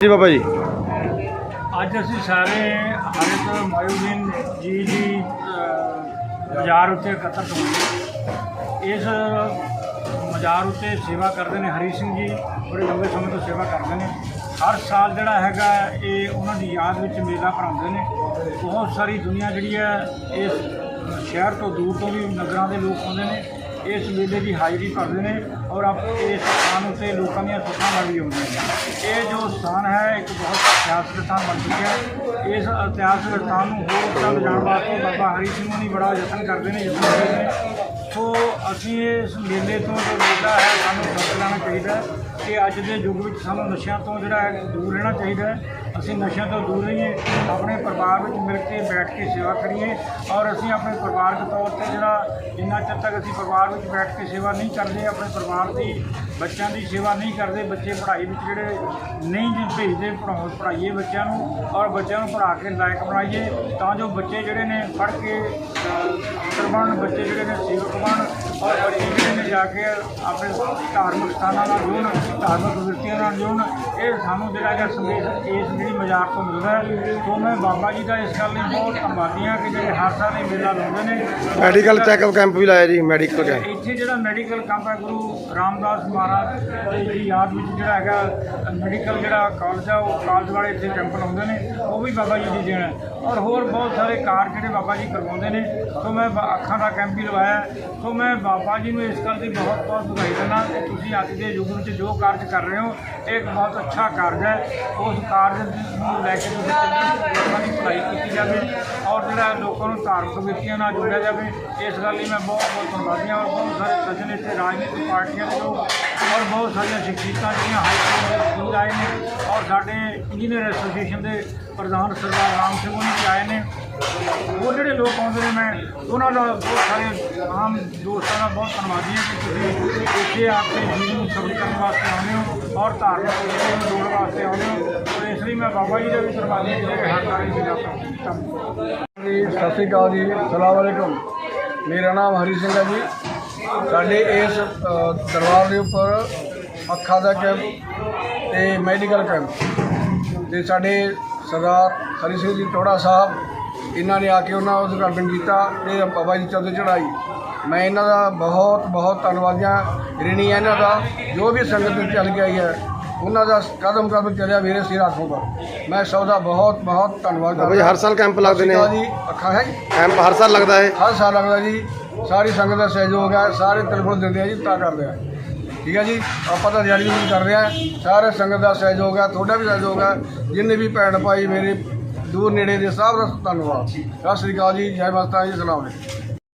ਜੀ ਬਾਬਾ ਜੀ। ਅੱਜ ਅਸੀਂ ਸਾਰੇ ਹਰਿਤ ਮਾਯੂਦੀਨ ਜੀ ਦੀ ਬਾਜ਼ਾਰ ਉੱਤੇ ਇਕੱਤਰ ਹੋਏ ਇਸ ਮਜ਼ਾਰ ਉੱਤੇ ਸੇਵਾ ਕਰਦੇ ਨੇ ਹਰੀ ਸਿੰਘ ਜੀ, ਬੜੇ ਲੰਬੇ ਸਮੇਂ ਤੋਂ ਸੇਵਾ ਕਰਦੇ ਨੇ। ਹਰ ਸਾਲ ਜਿਹੜਾ ਹੈਗਾ, ਇਹ ਉਹਨਾਂ ਦੀ ਯਾਦ ਵਿੱਚ ਮੇਲਾ ਭਰਾਉਂਦੇ ਨੇ। ਬਹੁਤ ਸਾਰੀ ਦੁਨੀਆ ਜਿਹੜੀ ਹੈ, ਇਸ ਸ਼ਹਿਰ ਤੋਂ ਦੂਰ ਤੋਂ ਵੀ ਨਗਰਾਂ ਦੇ ਲੋਕ ਆਉਂਦੇ ਨੇ। ਇਸ ਮੇਲੇ ਦੀ ਹਾਜ਼ਰੀ ਭਰਦੇ ਨੇ ਔਰ ਆਪ ਇਸ ਸਥਾਨ ਉੱਤੇ ਲੋਕਾਂ ਦੀਆਂ ਸੁੱਖਾਂ ਨਾਲ ਵੀ ਆਉਂਦੇ ਨੇ। ਇਹ ਜੋ ਸਥਾਨ ਹੈ, ਇੱਕ ਬਹੁਤ ਇਤਿਹਾਸਕ ਸਥਾਨ ਬਣ ਚੁੱਕਿਆ ਹੈ। ਇਸ ਇਤਿਹਾਸਕ ਸਥਾਨ ਨੂੰ ਹੋਰ ਉੱਚਾ ਲਿਜਾਣ ਵਾਸਤੇ ਬਾਬਾ ਹਰੀ ਸਿੰਘ ਜੀ ਬੜਾ ਯਤਨ ਕਰਦੇ ਨੇ, ਯਤਨ ਕਰਦੇ ਨੇ। ਸੋ ਅਸੀਂ ਇਸ ਮੇਲੇ ਤੋਂ ਜੋ ਮੇਲਾ ਹੈ, ਸਾਨੂੰ ਸਿੱਖ ਲੈਣਾ ਚਾਹੀਦਾ ਕਿ ਅੱਜ ਦੇ ਯੁੱਗ ਵਿੱਚ ਸਾਨੂੰ ਨਸ਼ਿਆਂ ਤੋਂ ਜਿਹੜਾ ਹੈ ਦੂਰ ਰਹਿਣਾ ਚਾਹੀਦਾ ਹੈ। ਅਸੀਂ ਨਸ਼ਿਆਂ ਤੋਂ ਦੂਰ ਰਹੀਏ, ਆਪਣੇ ਪਰਿਵਾਰ ਵਿੱਚ ਮਿਲ ਕੇ ਬੈਠ ਕੇ ਸੇਵਾ ਕਰੀਏ ਔਰ ਅਸੀਂ ਆਪਣੇ ਪਰਿਵਾਰਕ ਤੌਰ ਤੇ ਜਿਹੜਾ ਜਿੰਨਾ ਚਿਰ ਤੱਕ ਅਸੀਂ ਪਰਿਵਾਰ ਵਿੱਚ ਬੈਠ ਕੇ ਸੇਵਾ ਨਹੀਂ ਕਰਦੇ, ਆਪਣੇ ਪਰਿਵਾਰ ਦੀ, ਬੱਚਿਆਂ ਦੀ ਸੇਵਾ ਨਹੀਂ ਕਰਦੇ, ਬੱਚੇ ਪੜ੍ਹਾਈ ਵਿੱਚ ਜਿਹੜੇ ਨਹੀਂ ਜੀ ਭੇਜਦੇ ਪੜਾਉ ਪੜ੍ਹਾਈਏ ਬੱਚਿਆਂ ਨੂੰ ਔਰ ਬੱਚਿਆਂ ਨੂੰ ਪੜ੍ਹਾ ਕੇ ਲਾਇਕ ਬਣਾਈਏ ਤਾਂ ਜੋ ਬੱਚੇ ਜਿਹੜੇ ਨੇ ਪੜ੍ਹ ਕੇ ਅਫਸਰ ਬੱਚੇ ਜਿਹੜੇ ਨੇ ਸੇਵਕ ਬਣਨ ਔਰ ਬੱਚੇ ਜਾ ਕੇ ਆਪਣੇ ਧਾਰਮਿਕ ਸਥਾਨਾਂ ਨਾਲ ਜੁੜਨ ਧਾਰਮਿਕ ਵਿਰਤੀਆਂ ਨਾਲ ਜੁੜਨ ਇਹ ਸਾਨੂੰ ਜਿਹੜਾ ਹੈਗਾ ਸੰਦੇਸ਼ ਇਸ ਜਿਹੜੀ ਮਜ਼ਾਰ ਤੋਂ ਮਿਲਦਾ ਹੈ। ਸੋ ਮੈਂ ਬਾਬਾ ਜੀ ਦਾ ਇਸ ਗੱਲ ਲਈ ਬਹੁਤ ਧੰਨਵਾਦੀ ਹਾਂ ਕਿ ਜਿਹੜੇ ਹਰ ਸਾਲ ਇਹ ਮੇਲਾ ਲਾਉਂਦੇ ਨੇ। ਮੈਡੀਕਲ ਚੈੱਕਅਪ ਕੈਂਪ ਵੀ ਲਾਇਆ ਜੀ ਮੈਡੀਕਲ ਕੈਂਪ ਇੱਥੇ ਜਿਹੜਾ ਮੈਡੀਕਲ ਕੈਂਪ ਹੈ ਗੁਰੂ ਰਾਮਦਾਸ ਮਹਾਰਾਜ ਦੀ ਯਾਦ ਵਿੱਚ ਜਿਹੜਾ ਹੈਗਾ ਮੈਡੀਕਲ ਜਿਹੜਾ ਕਾਲਜ ਆ ਉਹ ਕਾਲਜ ਵਾਲੇ ਇੱਥੇ ਕੈਂਪ ਲਾਉਂਦੇ ਨੇ ਉਹ ਵੀ ਬਾਬਾ ਜੀ ਦੀ ਦੇਣ ਹੈ। ਔਰ ਹੋਰ ਬਹੁਤ ਸਾਰੇ ਕਾਰ ਜਿਹੜੇ ਬਾਬਾ ਜੀ ਕਰਵਾਉਂਦੇ ਨੇ। ਸੋ ਮੈਂ ਅੱਖਾਂ ਦਾ ਕੈਂਪ ਵੀ ਲਵਾਇਆ। ਸੋ ਮੈਂ ਬਾਬਾ ਜੀ ਨੂੰ ਇਸ ਗੱਲ ਦੀ ਬਹੁਤ ਬਹੁਤ ਵਧਾਈ ਦਿੰਦਾ ਕਿ ਤੁਸੀਂ ਅੱਜ ਦੇ ਯੁੱਗ ਵਿੱਚ ਜੋ ਕਾਰਜ ਕਰ ਰਹੇ ਹੋ, ਇਹ ਇੱਕ ਬਹੁਤ ਅੱਛਾ ਕਾਰਜ ਹੈ। ਉਸ ਕਾਰਜ ਨੂੰ ਲੈ ਕੇ ਤੁਸੀਂ ਚੰਗੀ ਲੋਕਾਂ ਦੀ ਭਲਾਈ ਕੀਤੀ ਜਾਵੇ ਔਰ ਜਿਹੜਾ ਲੋਕਾਂ ਨੂੰ ਧਾਰਮਿਕ ਵਿਅਕਤੀਆਂ ਨਾਲ ਜੋੜਿਆ ਜਾਵੇ, ਇਸ ਗੱਲ ਲਈ ਮੈਂ ਬਹੁਤ ਬਹੁਤ ਧੰਨਵਾਦੀ ਹਾਂ। ਔਰ ਬਹੁਤ ਸਾਰੇ ਸੱਜਣ ਇੱਥੇ ਰਾਜਨੀਤਿਕ ਪਾਰਟੀਆਂ ਦੇ ਲੋਕ ਬਹੁਤ ਸਾਰੀਆਂ ਸ਼ਖਸੀਅਤਾਂ ਜਿਹੜੀਆਂ ਹਾਈ ਸਕੂਲ ਦੇ ਆਏ ਨੇ ਔਰ ਸਾਡੇ ਇੰਜੀਨੀਅਰ ਐਸੋਸੀਏਸ਼ਨ ਦੇ ਪ੍ਰਧਾਨ ਸਰਦਾਰ ਰਾਮ ਸਿੰਘ ਹੋਣੀ ਵੀ ਆਏ ਨੇ। ਉਹ ਜਿਹੜੇ ਲੋਕ ਆਉਂਦੇ ਨੇ, ਮੈਂ ਉਹਨਾਂ ਦਾ ਬਹੁਤ ਸਾਰੇ ਆਮ ਦੋਸਤਾਂ ਦਾ ਬਹੁਤ ਧੰਨਵਾਦੀ ਹਾਂ ਕਿ ਤੁਸੀਂ ਇੱਥੇ ਆਪਣੇ ਜੀਵਨ ਨੂੰ ਸਫਲ ਕਰਨ ਵਾਸਤੇ ਆਉਂਦੇ ਹੋ ਔਰ ਧਾਰਮਿਕ ਵਿਅਕਤੀਆਂ ਨੂੰ ਜੋੜਨ ਵਾਸਤੇ ਆਉਂਦੇ ਹੋ। ਔਰ ਇਸ ਲਈ ਮੈਂ ਬਾਬਾ ਜੀ ਦਾ ਵੀ ਧੰਨਵਾਦੀ ਹਾਂ ਜਿਹੜੇ ਹਰ ਕਾਰੀ ਦੀ ਧੰਨਵਾਦ ਜੀ ਸਤਿ ਸ਼੍ਰੀ ਅਕਾਲ ਜੀ ਸਲਾਮ ਅਲੈਕੁਮ। ਮੇਰਾ ਨਾਮ ਹਰੀ ਸਿੰਘ ਹੈ ਜੀ। ਸਾਡੇ ਇਸ ਦਰਬਾਰ ਦੇ ਉੱਪਰ ਅੱਖਾਂ ਦਾ ਕੈਂਪ ਤੇ ਮੈਡੀਕਲ ਕੈਂਪ ਤੇ ਸਾਡੇ ਸਰਦਾਰ ਹਰੀ ਸਿੰਘ ਜੀ ਟੋੜਾ ਸਾਹਿਬ ਇਹਨਾਂ ਨੇ ਆ ਕੇ ਉਹਨਾਂ ਦਾ ਉਦਘਾਟਨ ਕੀਤਾ ਤੇ ਬਾਬਾ ਜੀ ਚੌਦੇ ਚੜਾਈ ਮੈਂ ਇਹਨਾਂ ਦਾ ਬਹੁਤ ਬਹੁਤ ਧੰਨਵਾਦੀਆਂ ਰਿਣੀ ਹੈ ਇਹਨਾਂ ਦਾ ਜੋ ਵੀ ਸੰਗਤ ਵਿੱਚ ਚੱਲ ਕੇ ਆਈ ਹੈ ਉਹਨਾਂ ਦਾ ਕਦਮ ਕਦਮ ਚੱਲਿਆ ਮੇਰੇ ਸਿਰ ਹੱਥੋਂ ਮੈਂ ਸਭ ਦਾ ਬਹੁਤ ਬਹੁਤ ਧੰਨਵਾਦ ਬਾਬਾ ਜੀ ਹਰ ਸਾਲ ਕੈਂਪ ਲੱਗਦੇ ਨੇ। ਜੀ। ਅੱਖਾਂ ਹੈ ਜੀ? ਕੈਂਪ ਹਰ ਸਾਲ ਲੱਗਦਾ ਹੈ। ਹਰ ਸਾਲ ਲੱਗਦਾ ਜੀ। ਸਾਰੀ ਸੰਗਤ ਦਾ ਸਹਿਯੋਗ ਹੈ ਸਾਰੇ ਟੈਲੀਫੋਨ ਦਿੰਦੇ ਆ ਜੀ ਤਾਂ ਕਰਦੇ ਆ। ਠੀਕ ਹੈ ਜੀ? ਆਪਾਂ ਤਾਂ ਦਿਹਾੜੀ ਵੀ ਕਰ ਰਹੇ। ਸਾਰੇ ਸੰਗਤ ਦਾ ਸਹਿਯੋਗ ਹੈ ਤੁਹਾਡਾ ਵੀ ਸਹਿਯੋਗ ਹੈ ਜਿੰਨੇ ਵੀ ਭੈਣ ਭਾਈ ਮੇਰੇ ਦੂਰ ਨੇੜੇ ਦੇ, ਸਭ ਦਾ ਧੰਨਵਾਦ। ਸਤਿ ਸ੍ਰੀ ਅਕਾਲ ਜੀ, ਜੈ ਮਾਤਾ ਜੀ, ਸਲਾਮ